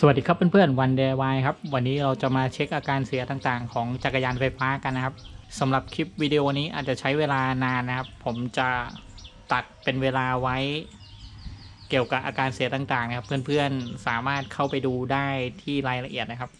สวัสดีครับเพื่อนๆวันเดวายครับ วันนี้เราจะมาเช็คอาการเสียต่างๆ ของจักรยานไฟฟ้ากันนะครับสำหรับคลิปวิดีโอนี้อาจจะใช้เวลานานนะครับ ผมจะตัดเป็นเวลาไว้ เกี่ยวกับอาการเสียต่างๆนะครับ เพื่อนๆสามารถเข้าไปดูได้ที่รายละเอียดนะครับ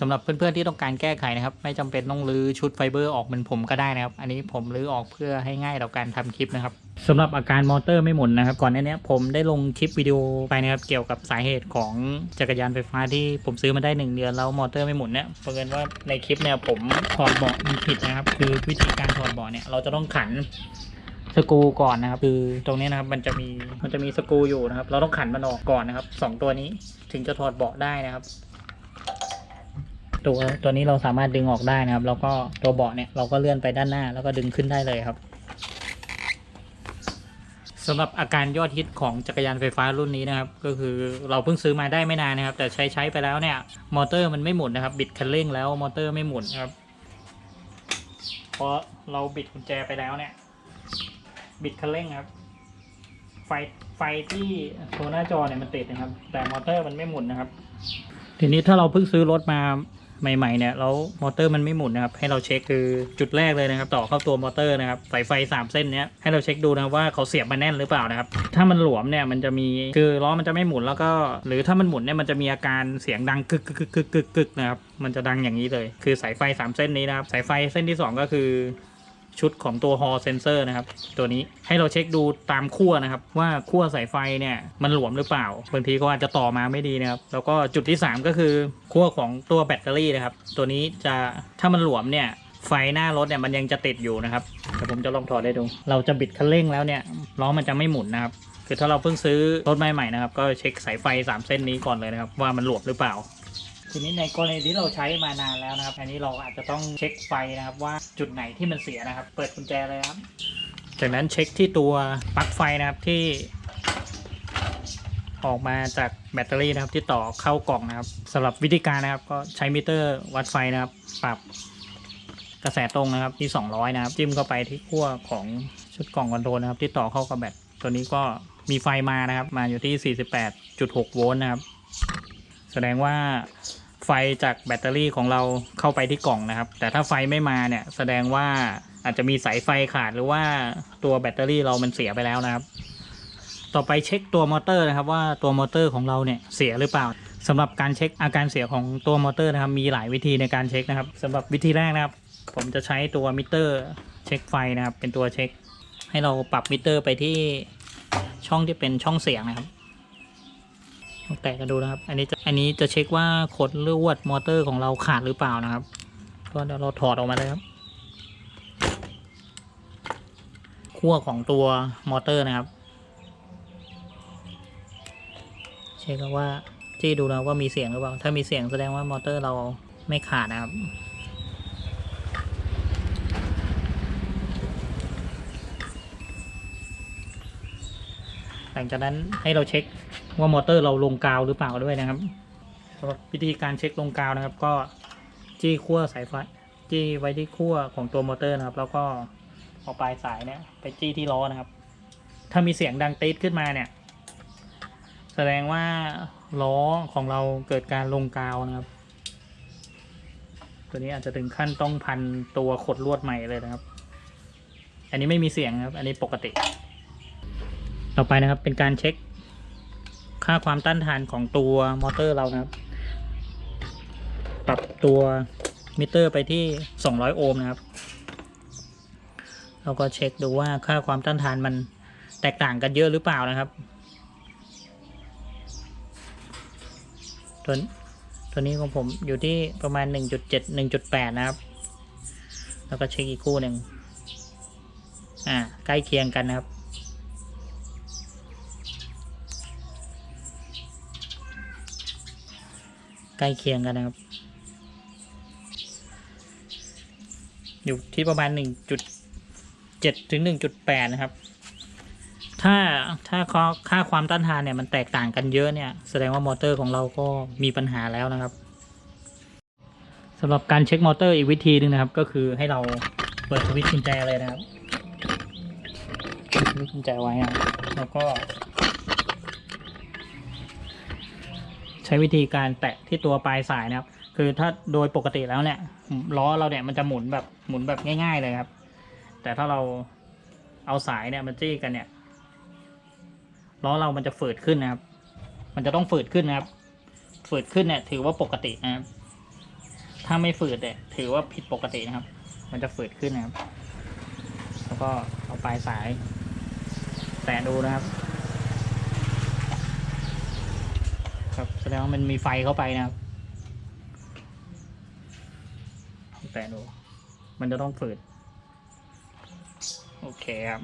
สำหรับเพื่อนๆที่ต้องการแก้ไขนะครับ ไม่จำเป็นต้องรื้อชุดไฟเบอร์ออกเหมือนผมก็ได้นะครับ อันนี้ผมรื้อออกเพื่อให้ง่ายต่อการทำคลิปนะครับสำหรับอาการมอเตอร์ไม่หมุนนะครับ ก่อนหน้านี้ผมได้ลงคลิปวิดีโอไปนะครับเกี่ยวกับสาเหตุของจักรยานไฟฟ้าที่ผมซื้อมาได้หนึ่งเดือนแล้วมอเตอร์ไม่หมุนเนี่ยเพื่อนว่าในคลิปเนี่ยผมถอดเบาะมันผิดนะครับ คือวิธีการถอดเบาะเนี่ยเราจะต้องขันสกรูก่อนนะครับคือตรงนี้นะครับมันจะมีมันจะมีสกรูอยู่นะครับ เราต้องขันมันออกก่อนนะครับสองตัวนี้ถึงจะถอดเบาะได้นะครับ ตัวตัวนี้เราสามารถดึงออกได้นะครับ แล้วก็ตัวเบาะเนี่ยเราก็เลื่อนไปด้านหน้า แล้วก็ดึงขึ้นได้เลยครับสำหรับอาการยอดฮิตของจักรยานไฟฟ้ารุ่นนี้นะครับ ก็คือเราเพิ่งซื้อมาได้ไม่นานนะครับ แต่ใช้ใช้ไปแล้วเนี่ย มอเตอร์มันไม่หมุนนะครับ บิดคันเร่งแล้วมอเตอร์ไม่หมุนครับเพราะเราบิดกุญแจไปแล้วเนี่ย บิดคันเร่งครับ ไฟไฟที่ตัวหน้าจอเนี่ยมันติดนะครับ แต่มอเตอร์มันไม่หมุนนะครับ ทีนี้ถ้าเราเพิ่งซื้อรถมา ใหม่ๆเนี่ยแล้วมอเตอร์มันไม่หมุนนะครับให้เราเช็คคือจุดแรกเลยนะครับ ต่อเข้าตัวมอเตอร์นะครับสายไฟสามเส้นเนี้ยให้เราเช็คดูนะว่าเขาเสียบมาแน่นหรือเปล่านะครับถ้ามันหลวมเนี่ยมันจะมีคือล้อมันจะไม่หมุนแล้วก็ หรือถ้ามันหมุนเนี่ยมันจะมีอาการเสียงดังกึกกึกกึกกึกกึกกึกนะครับมันจะดังอย่างนี้เลย คือสายไฟสามเส้นนี้นะครับสายไฟเส้นที่สองก็คือ ชุดของตัวฮอเซนเซอร์นะครับ ตัวนี้ให้เราเช็คดูตามขั้วนะครับ ว่าขั้วสายไฟเนี่ยมันหลวมหรือเปล่าบางทีก็อาจจะต่อมาไม่ดีนะครับ แล้วก็จุดที่ 3 ก็คือขั้วของตัวแบตเตอรี่นะครับ ตัวนี้จะถ้ามันหลวมเนี่ยไฟหน้ารถเนี่ยมันยังจะติดอยู่นะครับเดี๋ยวผมจะลองถอดให้ดู เราจะบิดคันเร่งแล้วเนี่ยล้อมันจะไม่หมุนนะครับคือถ้าเราเพิ่งซื้อรถใหม่ๆนะครับก็เช็คสายไฟ 3 เส้นนี้ก่อนเลยนะครับว่ามันหลวมหรือเปล่า ทีนี้ในกรณีที่เราใช้มานานแล้วนะครับ อันนี้เราอาจจะต้องเช็คไฟนะครับว่าจุดไหนที่มันเสียนะครับ เปิดกุญแจเลยครับ จากนั้นเช็คที่ตัวปลั๊กไฟนะครับที่ออกมาจากแบตเตอรี่นะครับที่ต่อเข้ากล่องนะครับสำหรับวิธีการนะครับก็ใช้มิเตอร์วัดไฟนะครับ ปรับกระแสตรงนะครับที่ 200 นะครับ จิ้มเข้าไปที่ขั้วของชุดกล่องคอนโทรลนะครับ ที่ต่อเข้ากับแบตตัวนี้ก็มีไฟมานะครับ มาอยู่ที่ 48.6 โวลต์นะครับ แสดงว่า ไฟจากแบตเตอรี่ของเราเข้าไปที่กล่องนะครับ แต่ถ้าไฟไม่มาเนี่ยแสดงว่าอาจจะมีสายไฟขาดหรือว่าตัวแบตเตอรี่เรามันเสียไปแล้วนะครับ ต่อไปเช็คตัวมอเตอร์นะครับ ว่าตัวมอเตอร์ของเราเนี่ยเสียหรือเปล่าสำหรับการเช็คอาการเสียของตัวมอเตอร์นะครับ มีหลายวิธีในการเช็คนะครับสำหรับวิธีแรกนะครับ ผมจะใช้ตัวมิเตอร์เช็คไฟนะครับ เป็นตัวเช็ค ให้เราปรับมิเตอร์ไปที่ช่องที่เป็นช่องเสียงนะครับ แตะกันดูนะครับ อันนี้จะอันนี้จะเช็คว่าขดลวดมอเตอร์ของเราขาดหรือเปล่านะครับก็เดี๋ยวเราถอดออกมาเลยครับขั้วของตัวมอเตอร์นะครับ เช็คว่าที่ดูนะว่ามีเสียงหรือเปล่า ถ้ามีเสียงแสดงว่ามอเตอร์เราไม่ขาดนะครับหลังจากนั้นให้เราเช็ค ว่ามอเตอร์เราลงกาวหรือเปล่าด้วยนะครับสำหรับวิธีการเช็คลงกาวนะครับ ก็จี้ขั้วสายไฟจี้ไว้ที่ขั้วของตัวมอเตอร์นะครับ แล้วก็เอาปลายสายเนี่ยไปจี้ที่ล้อนะครับ ถ้ามีเสียงดังตีดขึ้นมาเนี่ย แสดงว่าล้อของเราเกิดการลงกาวนะครับ ตัวนี้อาจจะถึงขั้นต้องพันตัวขดลวดใหม่เลยนะครับ อันนี้ไม่มีเสียงครับ อันนี้ปกติ ต่อไปนะครับเป็นการเช็ค ค่าความต้านทานของตัวมอเตอร์เรานะครับ ปรับตัวมิเตอร์ไปที่ 200 โอห์มนะครับ เราก็เช็คดูว่าค่าความต้านทานมันแตกต่างกันเยอะหรือเปล่านะครับ ตัวตัวนี้ของผมอยู่ที่ประมาณ 1.7 1.8 นะครับ แล้วก็เช็คอีกคู่หนึ่งอ่าใกล้เคียงกันนะครับ ใก ล้เคียงกันนะครับ อยู่ที่ประมาณ 1.7 ถึง 1.8 นะครับ ถ้าถ้าค่าความต้านทานเนี่ยมันแตกต่างกันเยอะเนี่ย แสดงว่ามอเตอร์ของเราก็มีปัญหาแล้วนะครับสำหรับการเช็คมอเตอร์อีกวิธีหนึ่งนะครับ ก็คือให้เราเปิดสวิตช์กุญแจเลยนะครับสวิตช์กุญแจไว้นะแล้วก็ ช้ช้วิธีการแตะที่ตัวปลายสายนะครับ คือถ้าโดยปกติแล้วเนี่ยล้อเราเนี่ยมันจะหมุนแบบหมุนแบบง่าย ๆเลยครับ แต่ถ้าเราเอาสายเนี่ยมันจี้กันเนี่ยล้อเรามันจะฝืดขึ้นนะครับ มันจะต้องฝืดขึ้นนะครับ ฝืดขึ้นเนี่ยถือว่าปกตินะครับ ถ้าไม่ฝืดเนี่ยถือว่าผิดปกตินะครับ มันจะฝืดขึ้นนะครับ แล้วก็เอาปลายสาย แตะดูนะครับ ครับแส ดงว่ามันมีไฟเข้าไปนะครับแตะดู มันจะต้องฝืด โอเคครับ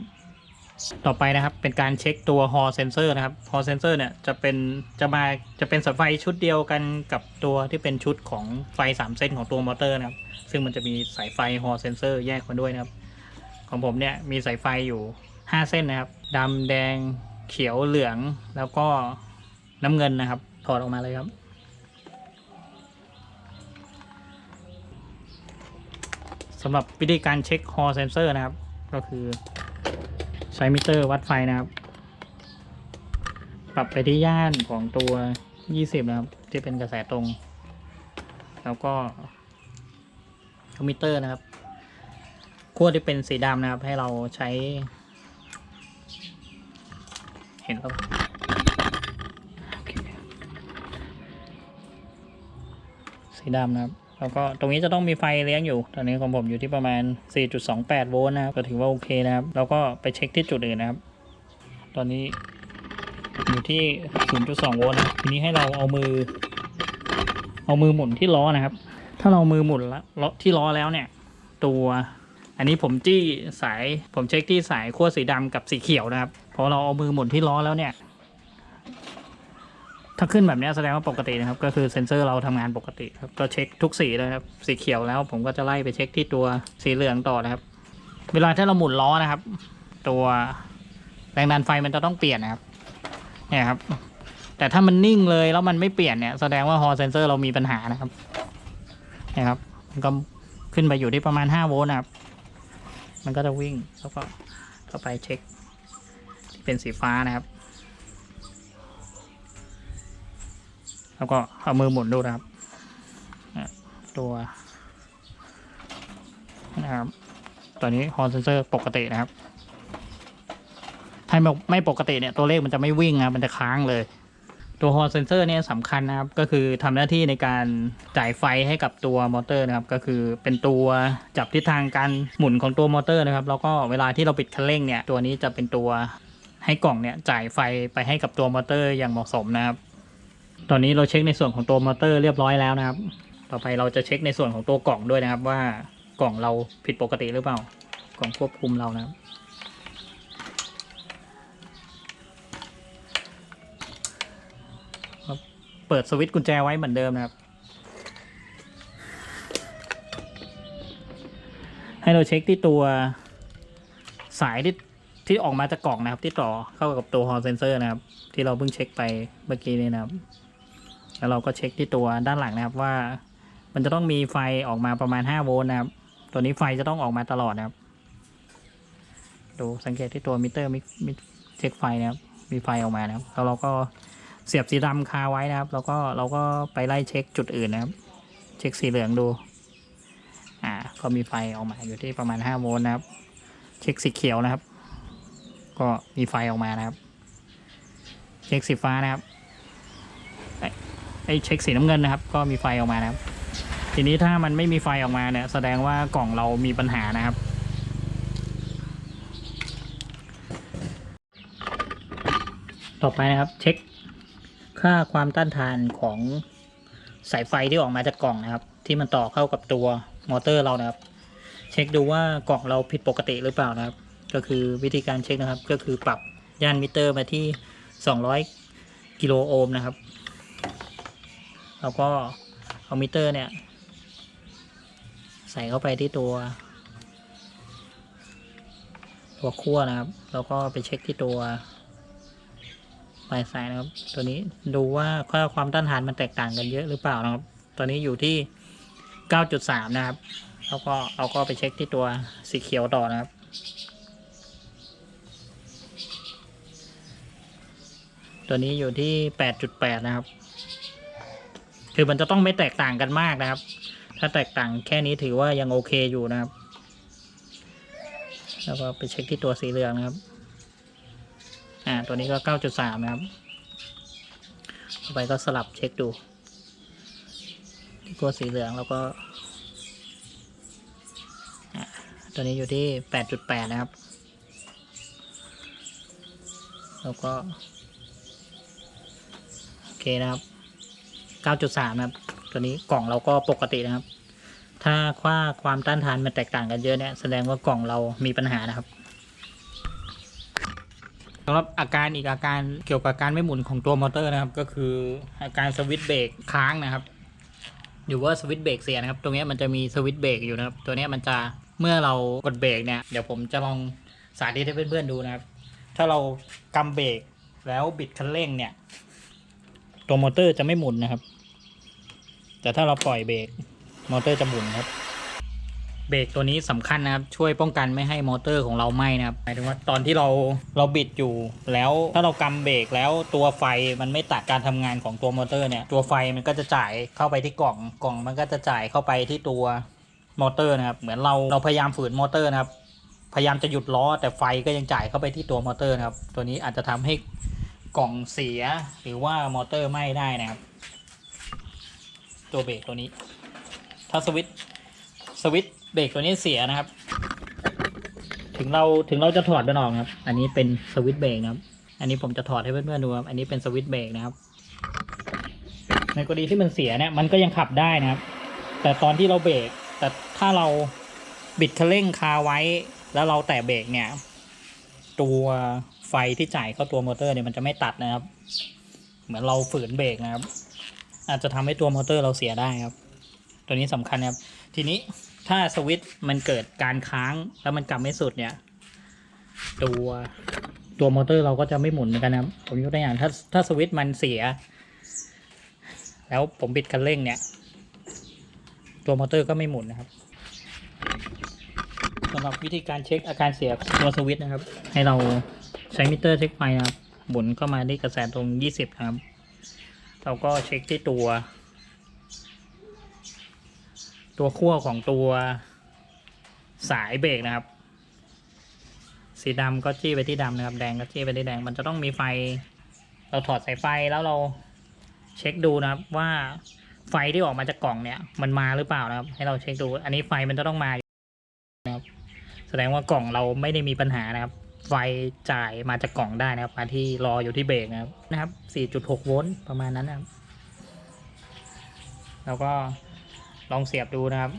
ต่อไปนะครับ เป็นการเช็คตัว Hall Sensor นะครับ Hall Sensor เนี่ยจะเป็นจะมาจะเป็นสายไฟชุดเดียวกันกับตัวที่เป็นชุดของไฟ 3 เส้นของตัวมอเตอร์นะครับ ซึ่งมันจะมีสายไฟ Hall Sensor แยกมาด้วยนะครับ ของผมเนี่ยมีสายไฟอยู่ 5 เส้นนะครับดำแดงเขียวเหลืองแล้วก็น้ำเงินนะครับ ถอดออกมาเลยครับ สำหรับวิธีการเช็ค Hall Sensor นะครับ ก็คือใช้มิเตอร์วัดไฟนะครับ ปรับไปที่ย่านของตัว 20 นะครับ ที่เป็นกระแสตรง แล้วก็คอมมิเตอร์นะครับขั้วที่เป็นสีดำนะครับ ให้เราใช้ เห็นแล้ว สีดำนะครับ แล้วก็ตรงนี้จะต้องมีไฟเลี้ยงอยู่ ตอนนี้ของผมอยู่ที่ประมาณ 4.28 โวลต์นะครับ ก็ถือว่าโอเคนะครับ แล้วก็ไปเช็คที่จุดอื่นนะครับ ตอนนี้อยู่ที่ 0.2 โวลต์ทีนี้ให้เราเอามือ เอามือหมุนที่ล้อนะครับ ถ้าเรามือหมุนแล้วที่ล้อแล้วเนี่ย ตัวอันนี้ผมจี้สายผมเช็คที่สายขั้วสีดำกับสีเขียวนะครับพอเราเอามือหมุนที่ล้อแล้วเนี่ย ถ้าขึ้นแบบนี้แสดงว่าปกตินะครับ ก็คือเซ็นเซอร์เราทำงานปกติครับก็เช็คทุกสีเลยครับ สีเขียวแล้วผมก็จะไล่ไปเช็คที่ตัวสีเหลืองต่อนะครับ เวลาที่เราหมุนล้อนะครับ ตัวแรงดันไฟมันจะต้องเปลี่ยนนะครับ เนี่ยครับ แต่ถ้ามันนิ่งเลยแล้วมันไม่เปลี่ยนเนี่ยแสดงว่าฮอเซนเซอร์เรามีปัญหานะครับเนี่ยครับมันก็ขึ้นไปอยู่ที่ประมาณ5โวลต์นะครับ มันก็จะวิ่งแล้วก็ก็ไปเช็ค ที่เป็นสีฟ้านะครับ แล้วก็เอามือหมุนดูนะครับตัวนะครับ ตอนนี้ฮอร์เซนเซอร์ปกตินะครับถ้าไม่ปกติเนี่ยตัวเลขมันจะไม่วิ่งนะมันจะค้างเลย ตัวฮอร์เซนเซอร์เนี่ยสำคัญนะครับ ก็คือทำหน้าที่ในการจ่ายไฟให้กับตัวมอเตอร์นะครับ ก็คือเป็นตัวจับทิศทางการหมุนของตัวมอเตอร์นะครับ แล้วก็เวลาที่เราปิดคันเร่งเนี่ยตัวนี้จะเป็นตัวให้กล่องเนี่ยจ่ายไฟไปให้กับตัวมอเตอร์อย่างเหมาะสมนะครับ ตอนนี้เราเช็คในส่วนของตัวมอเตอร์เรียบร้อยแล้วนะครับ ต่อไปเราจะเช็คในส่วนของตัวกล่องด้วยนะครับ ว่ากล่องเราผิดปกติหรือเปล่ากล่องควบคุมเรานะครับเปิดสวิตช์กุญแจไว้เหมือนเดิมนะครับ ให้เราเช็คที่ตัวสายที่ที่ออกมาจากกล่องนะครับ ที่ต่อเข้ากับตัวฮอลเซนเซอร์นะครับ ที่เราเพิ่งเช็คไปเมื่อกี้นี่นะครับ แล้วเราก็เช็คที่ตัวด้านหลังนะครับว่า มันจะต้องมีไฟออกมาประมาณ 5 โวลต์นะครับ ตัวนี้ไฟจะต้องออกมาตลอดนะครับ ดูสังเกตที่ตัวมิเตอร์มิมิเช็คไฟนะครับ มีไฟออกมานะครับ แล้วเราก็เสียบสีดำคาไว้นะครับ แล้วก็เราก็ไปไล่เช็คจุดอื่นนะครับ เช็คสีเหลืองดู อ่า ก็มีไฟออกมาอยู่ที่ประมาณ 5 โวลต์นะครับ เช็คสีเขียวนะครับ ก็มีไฟออกมานะครับ เช็คสีฟ้านะครับ ไอเช็คสีน้ำเงินนะครับ ก็มีไฟออกมานะครับ ทีนี้ถ้ามันไม่มีไฟออกมาเนี่ย แสดงว่ากล่องเรามีปัญหานะครับต่อไปนะครับเช็คค่าความต้านทานของสายไฟที่ออกมาจากกล่องนะครับ ที่มันต่อเข้ากับตัวมอเตอร์เรานะครับ เช็คดูว่ากล่องเราผิดปกติหรือเปล่านะครับ ก็คือวิธีการเช็คนะครับ ก็คือปรับย่านมิเตอร์มาที่ 200 กิโลโอห์มนะครับ แล้วก็เอามิเตอร์เนี่ย ใส่เข้าไปที่ตัว ตัวขั้วนะครับ แล้วก็ไปเช็คที่ตัวปลายสายนะครับ ตัวนี้ดูว่าค่าความต้านทานมันแตกต่างกันเยอะหรือเปล่านะครับ ตัวนี้อยู่ที่ 9.3 นะครับ แล้วก็เราก็ไปเช็คที่ตัวสีเขียวต่อนะครับตัวนี้อยู่ที่ 8.8 นะครับ คือมันจะต้องไม่แตกต่างกันมากนะครับ ถ้าแตกต่างแค่นี้ถือว่ายังโอเคอยู่นะครับ แล้วก็ไปเช็คที่ตัวสีเหลืองนะครับ อ่า ตัวนี้ก็เก้าจุดสามนะครับต่อไปก็สลับเช็คดูที่ตัวสีเหลืองแล้วก็อะตัวนี้อยู่ที่แปดจุดแปดนะครับ แล้วก็ โอเคนะครับ 9.3 นะครับ ตัวนี้กล่องเราก็ปกตินะครับ ถ้าค่าความต้านทานมันแตกต่างกันเยอะเนี่ยแสดงว่ากล่องเรามีปัญหานะครับสำหรับอาการอีกอาการเกี่ยวกับการไม่หมุนของตัวมอเตอร์นะครับ ก็คืออาการสวิตช์เบรกค้างนะครับหรือว่าสวิตช์เบรกเสียนะครับ ตรงนี้มันจะมีสวิตช์เบรกอยู่นะครับ ตัวนี้มันจะเมื่อเรากดเบรกเนี่ยเดี๋ยวผมจะลองสาธิตให้เพื่อนๆดูนะครับ ถ้าเรากำเบรกแล้วบิดคันเร่งเนี่ย ตัวมอเตอร์จะไม่หมุนนะครับ แต่ถ้าเราปล่อยเบรกมอเตอร์จะหมุนครับ เบรกตัวนี้สำคัญนะครับ ช่วยป้องกันไม่ให้มอเตอร์ของเราไหม้นะครับหมายถึงว่าตอนที่เราเราบิดอยู่ แล้วถ้าเรากำเบรกแล้วตัวไฟมันไม่ตัดการทำงานของตัวมอเตอร์เนี่ย ตัวไฟมันก็จะจ่ายเข้าไปที่กล่องกล่องมันก็จะจ่ายเข้าไปที่ตัวมอเตอร์นะครับ เหมือนเราเราพยายามฝืนมอเตอร์นะครับ พยายามจะหยุดล้อแต่ไฟก็ยังจ่ายเข้าไปที่ตัวมอเตอร์นะครับ ตัวนี้อาจจะทำให้ กล่องเสียหรือว่ามอเตอร์ไหม้ได้นะครับ ตัวเบรกตัวนี้ ถ้าสวิตสวิตเบรกตัวนี้เสียนะครับ ถึงเราถึงเราจะถอดมันออกครับ อันนี้เป็นสวิตเบรกนะครับ อันนี้ผมจะถอดให้เพื่อนๆดูครับอันนี้เป็นสวิตเบรกนะครับ ในกรณีที่มันเสียเนี่ยมันก็ยังขับได้นะครับ แต่ตอนที่เราเบรกแต่ถ้าเราบิดคันเร่งคาไว้ แล้วเราแตะเบรกเนี่ย ตัว ไฟที่จ่ายเข้าตัวมอเตอร์เนี่ยมันจะไม่ตัดนะครับ เหมือนเราฝืนเบรกนะครับ อาจจะทำให้ตัวมอเตอร์เราเสียได้ครับ ตัวนี้สำคัญครับ ทีนี้ถ้าสวิตช์มันเกิดการค้างแล้วมันกลับไม่สุดเนี่ย ตัวตัวมอเตอร์เราก็จะไม่หมุนเหมือนกันนะครับ ผมยกตัวอย่างถ้าถ้าสวิตช์มันเสีย แล้วผมบิดคันเร่งเนี่ย ตัวมอเตอร์ก็ไม่หมุนนะครับสำหรับวิธีการเช็คอาการเสียตัวสวิตช์นะครับ ให้เรา ใช้มิเตอร์เช็คไฟครับหมุนเข้ามาที่กระแสตรง 20 ครับ เราก็เช็คที่ตัว ตัวขั้วของตัวสายเบรกนะครับ สีดำก็จี้ไปที่ดำนะครับ แดงก็จี้ไปที่แดง มันจะต้องมีไฟ เราถอดสายไฟแล้วเราเช็คดูนะครับว่าไฟที่ออกมาจากกล่องเนี่ย มันมาหรือเปล่านะครับ ให้เราเช็คดู อันนี้ไฟมันจะต้องมานะครับ แสดงว่ากล่องเราไม่ได้มีปัญหานะครับ ไฟจ่ายมาจากกล่องได้นะครับ มาที่รออยู่ที่เบรกนะครับนะครับ 4.6 โวลต์ประมาณนั้นนะครับ แล้วก็ลองเสียบดูนะครับ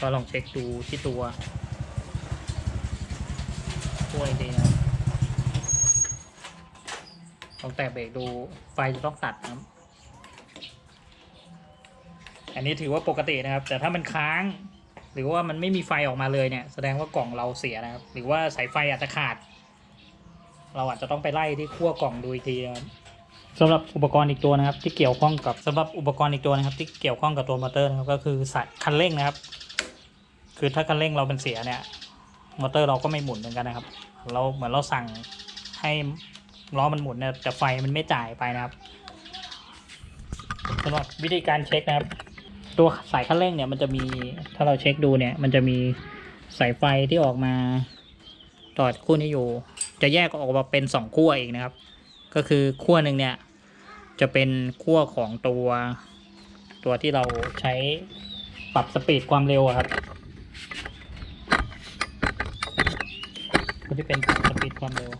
ก็ลองเช็คดูที่ตัวช่วยดีนะครับลองแตะเบรกดูไฟจะต้องตัดนะครับ อันนี้ถือว่าปกตินะครับ แต่ถ้ามันค้าง หรือว่ามันไม่มีไฟออกมาเลยเนี่ย แสดงว่ากล่องเราเสียนะครับ หรือว่าสายไฟอาจจะขาด เราอาจจะต้องไปไล่ที่ขั้วกล่องดูอีกทีนะครับสำหรับอุปกรณ์อีกตัวนะครับ ที่เกี่ยวข้องกับสำหรับอุปกรณ์อีกตัวนะครับ ที่เกี่ยวข้องกับตัวมอเตอร์นะครับก็คือสายคันเร่งนะครับ คือถ้าคันเร่งเราเป็นเสียเนี่ยมอเตอร์เราก็ไม่หมุนเหมือนกันนะครับ เราเหมือนเราสั่งให้ล้อมันหมุนเนี่ยแต่ไฟมันไม่จ่ายไปนะครับสำหรับวิธีการเช็คนะครับ ตัวสายคันเร่งเนี่ยมันจะมีถ้าเราเช็คดูเนี่ย มันจะมีสายไฟที่ออกมาต่อคู่นี้อยู่ จะแยกออกมาเป็นสองขั้วอีกนะครับ ก็คือขั้วหนึ่งเนี่ย จะเป็นขั้วของตัว ตัวที่เราใช้ปรับสปีดความเร็วครับตัวที่เป็นปรับสปีดความเร็ว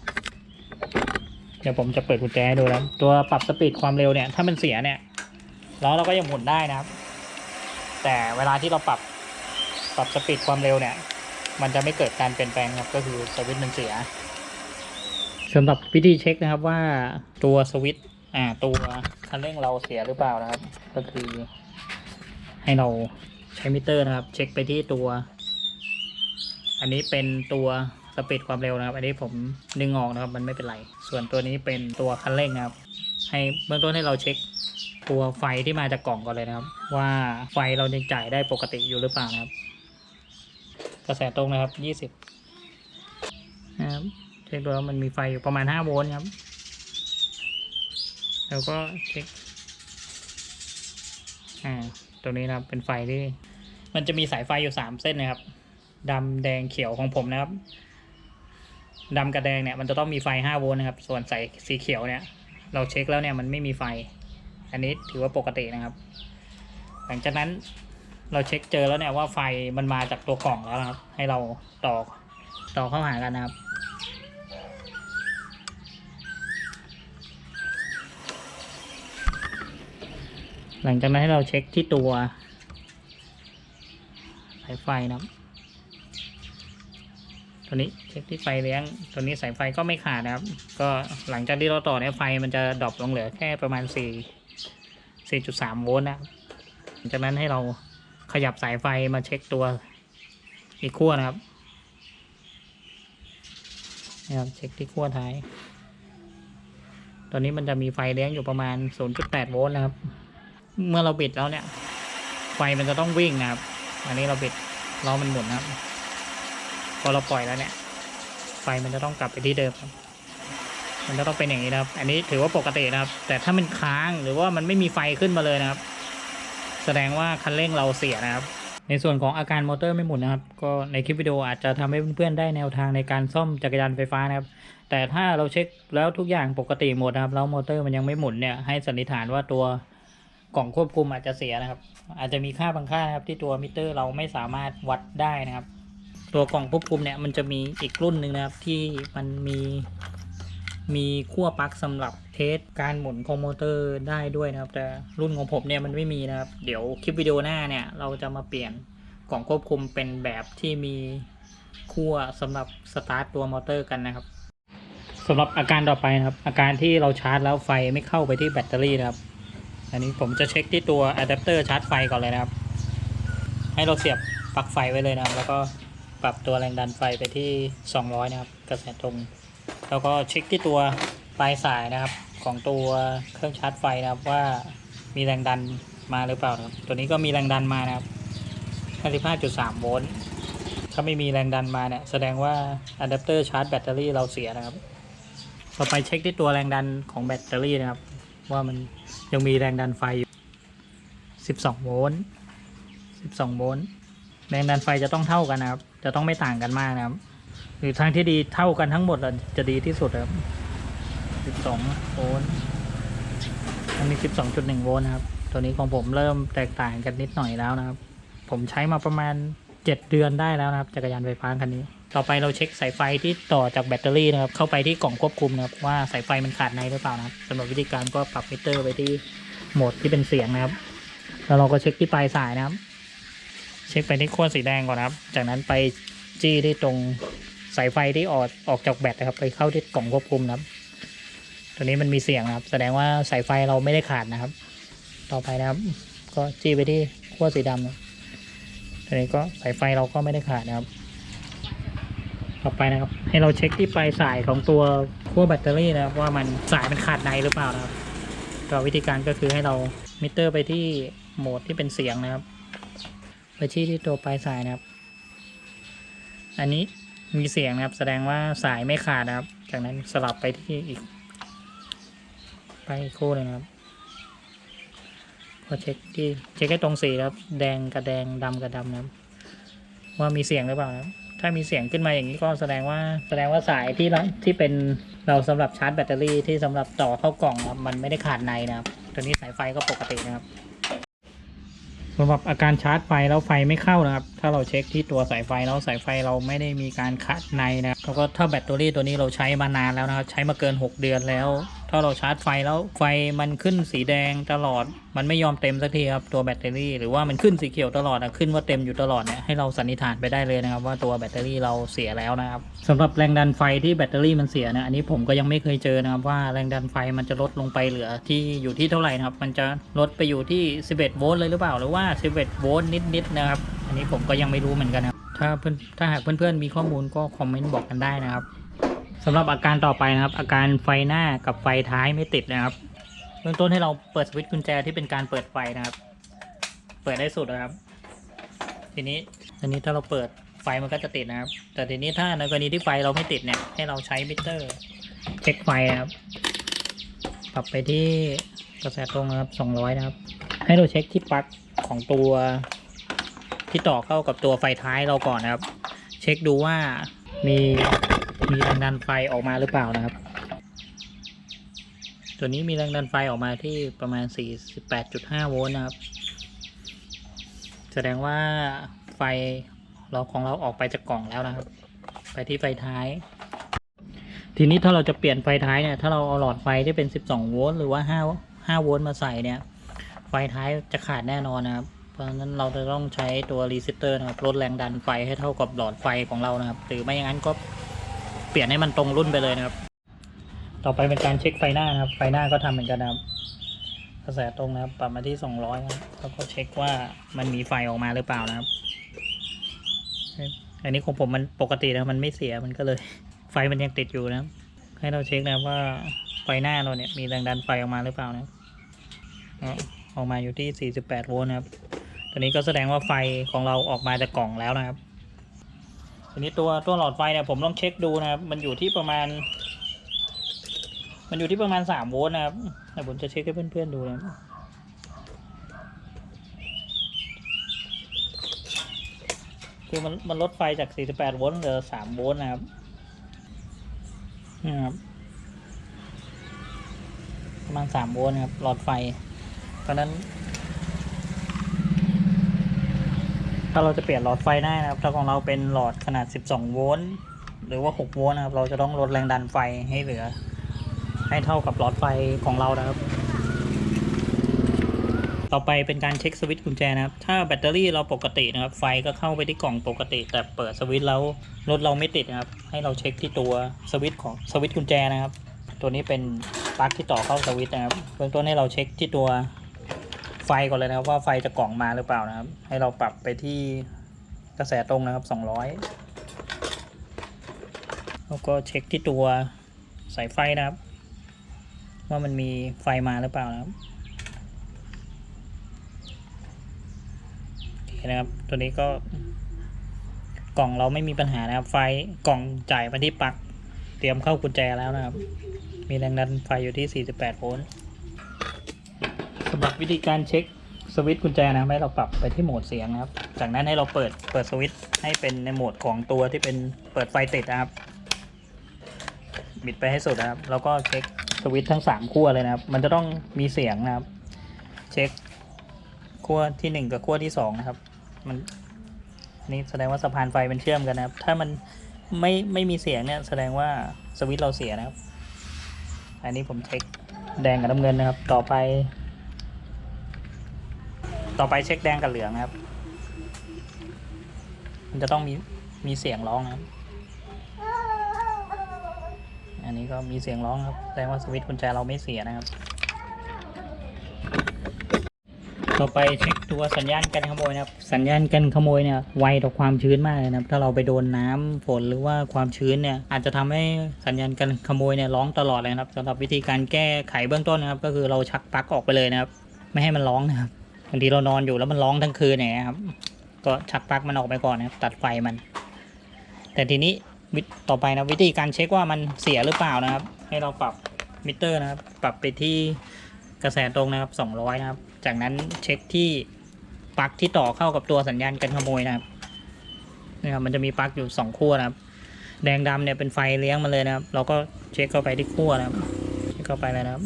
เดี๋ยวผมจะเปิดกุญแจดูนะครับตัวปรับสปีดความเร็วเนี่ย ถ้ามันเสียเนี่ยแล้อเราก็ยังหมุนได้นะครับ แต่เวลาที่เราปรับปรับสปีดความเร็วเนี่ย มันจะไม่เกิดการเปลี่ยนแปลงครับก็คือสวิตช์มันเสียสำหรับวิธีเช็คนะครับว่าตัวสวิตช์อ่าตัวคันเร่งเราเสียหรือเปล่านะครับ ก็คือ ให้เราใช้มิเตอร์นะครับ เช็คไปที่ตัว อันนี้เป็นตัวสปีดความเร็วนะครับ อันนี้ผมดึงออกนะครับ มันไม่เป็นไร ส่วนตัวนี้เป็นตัวคันเร่งนะครับ ให้เบื้องต้นให้เราเช็ค ตัวไฟที่มาจากกล่องก่อนเลยนะครับ ว่าไฟเรายังจ่ายได้ปกติอยู่หรือเปล่านะครับ กระแสตรงนะครับยี่สิบนะครับเช็คดูแล้วมันมีไฟอยู่ประมาณห้าโวลต์ครับ แล้วก็เช็คอ่าตัวนี้นะครับเป็นไฟที่ มันจะมีสายไฟอยู่สามเส้นนะครับดำแดงเขียวของผมนะครับดำกับแดงเนี่ยมันจะต้องมีไฟห้าโวลต์นะครับ ส่วนใส่สีเขียวเนี่ย เราเช็คแล้วเนี่ยมันไม่มีไฟ อันนี้ถือว่าปกตินะครับ หลังจากนั้นเราเช็คเจอแล้วเนี่ยว่าไฟมันมาจากตัวกล่องแล้วนะครับ ให้เราต่อต่อเข้าหากันนะครับ หลังจากนั้นให้เราเช็คที่ตัวสายไฟนะครับตัวนี้เช็คที่ไฟเลี้ยง ตัวนี้สายไฟก็ไม่ขาดนะครับ ก็หลังจากที่เราต่อเนี่ยไฟมันจะดรอปลงเหลือแค่ประมาณ4 4.3 โวลต์นะหลังจากนั้นให้เราขยับสายไฟมาเช็คตัวอีกขั้วนะครับนะครับเช็คที่ขั้วท้าย ตอนนี้มันจะมีไฟเลี้ยงอยู่ประมาณ 0.8 โวลต์นะครับ เมื่อเราบิดแล้วเนี่ย ไฟมันจะต้องวิ่งนะครับ อันนี้เราบิดล้อมันหมุนนะครับ พอเราปล่อยแล้วเนี่ย ไฟมันจะต้องกลับไปที่เดิมครับ มันจะต้องเป็นอย่างนี้นะครับ อันนี้ถือว่าปกตินะครับ แต่ถ้ามันค้างหรือว่ามันไม่มีไฟขึ้นมาเลยนะครับ แสดงว่าคันเร่งเราเสียนะครับ ในส่วนของอาการมอเตอร์ไม่หมุนนะครับ ก็ในคลิปวิดีโออาจจะทำให้เพื่อนๆได้แนวทางในการซ่อมจักรยานไฟฟ้านะครับ แต่ถ้าเราเช็คแล้วทุกอย่างปกติหมดนะครับแล้วมอเตอร์มันยังไม่หมุนเนี่ยให้สันนิษฐานว่าตัวกล่องควบคุมอาจจะเสียนะครับ อาจจะมีค่าบางค่านะครับที่ตัวมิเตอร์เราไม่สามารถวัดได้นะครับ ตัวกล่องควบคุมเนี่ยมันจะมีอีกรุ่นหนึ่งนะครับที่มันมี มีขั้วปลั๊กสำหรับเทสการหมุนของมอเตอร์ได้ด้วยนะครับ แต่รุ่นของผมเนี่ยมันไม่มีนะครับ เดี๋ยวคลิปวิดีโอหน้าเนี่ยเราจะมาเปลี่ยนกล่องควบคุมเป็นแบบที่มีขั้วสำหรับสตาร์ทตัวมอเตอร์กันนะครับสำหรับอาการต่อไปนะครับ อาการที่เราชาร์จแล้วไฟไม่เข้าไปที่แบตเตอรี่นะครับ อันนี้ผมจะเช็คที่ตัวอะแดปเตอร์ชาร์จไฟก่อนเลยนะครับ ให้เราเสียบปลั๊กไฟไว้เลยนะครับ แล้วก็ปรับตัวแรงดันไฟไปที่ 200 นะครับ กระแสตรง แล้วก็เช็คที่ตัวปลายสายนะครับ ของตัวเครื่องชาร์จไฟนะครับว่ามีแรงดันมาหรือเปล่าครับ ตัวนี้ก็มีแรงดันมานะครับ55.3โวลต์ถ้าไม่มีแรงดันมาเนี่ยแสดงว่าอะแดปเตอร์ชาร์จแบตเตอรี่เราเสียนะครับ ต่อไปเช็คที่ตัวแรงดันของแบตเตอรี่นะครับ ว่ามันยังมีแรงดันไฟอยู่ 12 โวลต์ 12 โวลต์ แรงดันไฟจะต้องเท่ากันนะครับ จะต้องไม่ต่างกันมากนะครับ หรือทางที่ดีเท่ากันทั้งหมดจะดีที่สุดครับ 12 โวลต์อันนี้ 12.1 โวลต์นะครับ ตัวนี้ของผมเริ่มแตกต่างกันนิดหน่อยแล้วนะครับ ผมใช้มาประมาณ 7 เดือนได้แล้วนะครับ จักรยานไฟฟ้าคันนี้ ต่อไปเราเช็คสายไฟที่ต่อจากแบตเตอรี่นะครับ เข้าไปที่กล่องควบคุมนะครับว่าสายไฟมันขาดในหรือเปล่านะครับสำหรับวิธีการก็ปรับมิเตอร์ไปที่โหมดที่เป็นเสียงนะครับ แล้วเราก็เช็คที่ปลายสายนะครับ เช็คไปที่ขั้วสีแดงก่อนนะครับ จากนั้นไปจี้ที่ตรง สายไฟที่ออกออกจากแบตนะครับ ไปเข้าที่กล่องควบคุมนะครับ ตัวนี้มันมีเสียงนะครับ แสดงว่าสายไฟเราไม่ได้ขาดนะครับ ต่อไปนะครับ ก็จี้ไปที่ขั้วสีดำตัวนี้ก็สายไฟเราก็ไม่ได้ขาดนะครับ ต่อไปนะครับ ให้เราเช็คที่ปลายสายของตัวขั้วแบตเตอรี่นะครับ ว่ามันสายมันขาดในหรือเปล่านะครับก็วิธีการก็คือให้เรามิเตอร์ไปที่โหมดที่เป็นเสียงนะครับ ไปที่ที่ตัวปลายสายนะครับ อันนี้ มีเสียงนะครับ แสดงว่าสายไม่ขาดนะครับ จากนั้นสลับไปที่อีก ไปอีกคู่หนึงครับก็เช็คที่เช็คให้ตรงสีครับ แดงกับแดงดำกับดำนะครับ ว่ามีเสียงหรือเปล่าครับ ถ้ามีเสียงขึ้นมาอย่างนี้ก็แสดงว่าแสดงว่าสายที่เราที่เป็นเราสำหรับชาร์จแบตเตอรี่ที่สำหรับต่อเข้ากล่องครับมันไม่ได้ขาดในนะครับ ตัวนี้สายไฟก็ปกตินะครับ สำหรับอาการชาร์จไฟแล้วไฟไม่เข้านะครับ ถ้าเราเช็คที่ตัวสายไฟแล้วสายไฟเราไม่ได้มีการขัดในนะครับแล้วก็ถ้าแบตเตอรี่ตัวนี้เราใช้มานานแล้วนะครับ ใช้มาเกิน 6 เดือนแล้ว ถ้าเราชาร์จไฟแล้วไฟมันขึ้นสีแดงตลอด มันไม่ยอมเต็มสักทีครับตัวแบตเตอรี่หรือว่ามันขึ้นสีเขียวตลอดนะขึ้นว่าเต็มอยู่ตลอดเนี่ยให้เราสันนิษฐานไปได้เลยนะครับ ว่าตัวแบตเตอรี่เราเสียแล้วนะครับสำหรับแรงดันไฟที่แบตเตอรี่มันเสียเนี่ยอันนี้ผมก็ยังไม่เคยเจอนะครับว่าแรงดันไฟมันจะลดลงไปเหลือที่อยู่ที่เท่าไหร่นะครับมันจะลดไปอยู่ที่ 11 โวลต์เลยหรือเปล่าหรือว่า 11 โวลต์นิดๆนะครับ อันนี้ผมก็ยังไม่รู้เหมือนกันนะถ้าเพื่อนถ้าหากเพื่อนๆมีข้อมูลก็คอมเมนต์บอกกันได้นะครับำหรับอาการต่อไปนะครับ อาการไฟหน้ากับไฟท้ายไม่ติดนะครับเบื้องต้นให้เราเปิดสวิตช์กุญแจที่เป็นการเปิดไฟนะครับ เปิดได้สุดนะครับ ทีนี้ทีนี้ถ้าเราเปิดไฟมันก็จะติดนะครับ แต่ทีนี้ถ้าในกรณีที่ไฟเราไม่ติดเนี่ยให้เราใช้มิเตอร์เช็คไฟนะครับปรับไปที่กระแสตรงนะครับ200นะครับ ให้เราเช็คที่ปลั๊กของตัวที่ต่อเข้ากับตัวไฟท้ายเราก่อนนะครับ เช็คดูว่ามี มีแรงดันไฟออกมาหรือเปล่านะครับ ตัวนี้มีแรงดันไฟออกมาที่ประมาณ 48.5 โวลต์นะครับ แสดงว่าไฟเราของเราออกไปจากกล่องแล้วนะครับ ไปที่ไฟท้าย ทีนี้ถ้าเราจะเปลี่ยนไฟท้ายเนี่ย ถ้าเราเอาหลอดไฟที่เป็น 12 โวลต์หรือว่า5 5โวลต์มาใส่เนี่ย ไฟท้ายจะขาดแน่นอนนะครับ เพราะฉะนั้นเราจะต้องใช้ตัวรีเซตเตอร์นะครับลดแรงดันไฟให้เท่ากับหลอดไฟของเรานะครับ หรือไม่อย่างนั้นก็ ลี่ยนให้มันตรงรุ่นไปเลยนะครับ ต่อไปเป็นการเช็คไฟหน้านะครับ ไฟหน้าก็ทำเหมือนกันนะครับกระแสตรงนะครับ ปรับมาที่ 200นะครับแล้วก็เช็คว่ามันมีไฟออกมาหรือเปล่านะครับ อันนี้ของผมมันปกตินะมันไม่เสียมันก็เลย ไฟมันยังติดอยู่นะครับ ให้เราเช็คนะว่าไฟหน้าเราเนี่ยมีแรงดันไฟออกมาหรือเปล่านะครับอออกมาอยู่ที่ 48 โวลต์นะครับตอนนี้ก็แสดงว่าไฟของเราออกมาจากกล่องแล้วนะครับ ทีนี้ตัวตัวหลอดไฟเนี่ยผมลองเช็คดูนะครับ มันอยู่ที่ประมาณ มันอยู่ที่ประมาณ3โวลต์นะครับแต่ผมจะเช็คให้เพื่อนๆดูนะคือมันมันลดไฟจาก48โวลต์เหลือ3โวลต์นะครับนี่นะครับ ประมาณ3โวลต์นะครับหลอดไฟเพราะนั้น ถ้าเราจะเปลี่ยนหลอดไฟได้นะครับ ถ้าของเราเป็นหลอดขนาด 12 โวลต์ หรือว่า 6 โวลต์นะครับ เราจะต้องลดแรงดันไฟให้เหลือ ให้เท่ากับหลอดไฟของเรานะครับ ต่อไปเป็นการเช็คสวิตช์กุญแจนะครับ ถ้าแบตเตอรี่เราปกตินะครับ ไฟก็เข้าไปที่กล่องปกติ แต่เปิดสวิตช์แล้วรถเราไม่ติดนะครับ ให้เราเช็คที่ตัวสวิตช์ของสวิตช์กุญแจนะครับ ตัวนี้เป็นปลั๊กที่ต่อเข้าสวิตช์นะครับ เบื้องต้นให้เราเช็คที่ตัว ไฟก่อนเลยนะครับ ว่าไฟจะกล่องมาหรือเปล่านะครับ ให้เราปรับไปที่กระแสตรงนะครับ 200 แล้วก็เช็คที่ตัวสายไฟนะครับ ว่ามันมีไฟมาหรือเปล่านะครับโอเคนะครับ ตัวนี้ก็กล่องเราไม่มีปัญหานะครับ ไฟกล่องจ่ายมาที่ปลั๊กเตรียมเข้ากุญแจแล้วนะครับ มีแรงดันไฟอยู่ที่ 48 โวลต์ สำหรับวิธีการเช็คสวิตช์กุญแจนะให้เราปรับไปที่โหมดเสียงนะครับ จากนั้นให้เราเปิดเปิดสวิตช์ให้เป็นในโหมดของตัวที่เป็นเปิดไฟติดนะครับ บิดไปให้สุดนะครับ แล้วก็เช็คสวิตช์ทั้ง3ขั้วเลยนะครับ มันจะต้องมีเสียงนะครับ เช็คขั้วที่หนึ่งกับขั้วที่สองนะครับมันอันนี่แสดงว่าสะพานไฟมันเชื่อมกันนะครับ ถ้ามันไม่ไม่มีเสียงเนี่ยแสดงว่าสวิตช์เราเสียนะครับ อันนี้ผมเช็คแดงกับน้ำเงินนะครับ ต่อไป ต่อไปเช็คแดงกับเหลืองนะครับ มันจะต้องมีมีเสียงร้องนะครับ อันนี้ก็มีเสียงร้องครับ แสดงว่าสวิตช์กุญแจเราไม่เสียนะครับ ต่อไปเช็คตัวสัญญาณกันขโมยนะครับ สัญญาณกันขโมยเนี่ยไวต่อความชื้นมากเลยนะครับ ถ้าเราไปโดนน้ำฝนหรือว่าความชื้นเนี่ย อาจจะทำให้สัญญาณกันขโมยเนี่ยร้องตลอดเลยนะครับสำหรับวิธีการแก้ไขเบื้องต้นนะครับ ก็คือเราชักปลั๊กออกไปเลยนะครับ ไม่ให้มันร้องนะครับ บางทีเรานอนอยู่แล้วมันร้องทั้งคืนอย่างเงี้ยครับ ก็ชักปลั๊กมันออกไปก่อนนะครับ ตัดไฟมัน แต่ทีนี้ต่อไปนะวิธีการเช็คว่ามันเสียหรือเปล่านะครับ ให้เราปรับมิเตอร์นะครับ ปรับไปที่กระแสตรงนะครับ 200 นะครับ จากนั้นเช็คที่ปลั๊กที่ต่อเข้ากับตัวสัญญาณกันขโมยนะครับนะครับมันจะมีปลั๊กอยู่สองขั้วนะครับ แดงดำเนี่ยเป็นไฟเลี้ยงมาเลยนะครับ เราก็เช็คเข้าไปที่ขั้วนะครับเช็คเข้าไปเลยนะครับ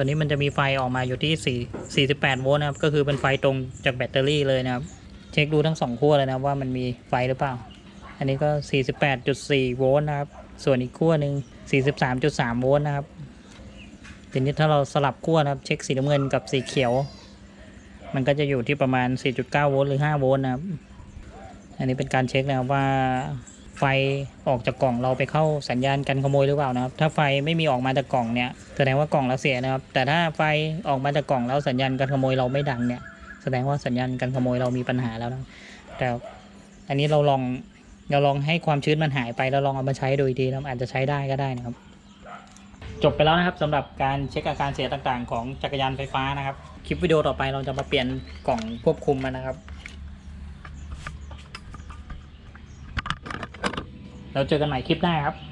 ตัวนี้มันจะมีไฟออกมาอยู่ที่4 48 โวลต์นะครับ ก็คือเป็นไฟตรงจากแบตเตอรี่เลยนะครับ เช็คดูทั้งสองขั้วเลยนะว่ามันมีไฟหรือเปล่า อันนี้ก็ 48.4 โวลต์นะครับ ส่วนอีกขั้วหนึ่ง43.3 โวลต์นะครับทีนี้ถ้าเราสลับขั้วนะครับ เช็คสีน้ำเงินกับสีเขียว มันก็จะอยู่ที่ประมาณ 4.9 โวลต์หรือ 5 โวลต์นะครับ อันนี้เป็นการเช็คนะครับว่า ไฟออกจากกล่องเราไปเข้าสัญญาณกันขโมยหรือเปล่านะครับ ถ้าไฟไม่มีออกมาจากกล่องเนี่ยแสดงว่ากล่องเราเสียนะครับ แต่ถ้าไฟออกมาจากกล่องแล้วสัญญาณกันขโมยเราไม่ดังเนี่ย แสดงว่าสัญญาณกันขโมยเรามีปัญหาแล้วนะแต่อันนี้เราลองเราลองให้ความชื้นมันหายไปแล้วลองเอามาใช้ดูอีกทีแล้วอาจจะใช้ได้ก็ได้นะครับ จบไปแล้วนะครับสำหรับการเช็คอาการเสียต่างๆ ของจักรยานไฟฟ้านะครับ คลิปวิดีโอต่อไปเราจะมาเปลี่ยนกล่องควบคุมมันนะครับ เราเจอกันใหม่คลิปหน้าครับ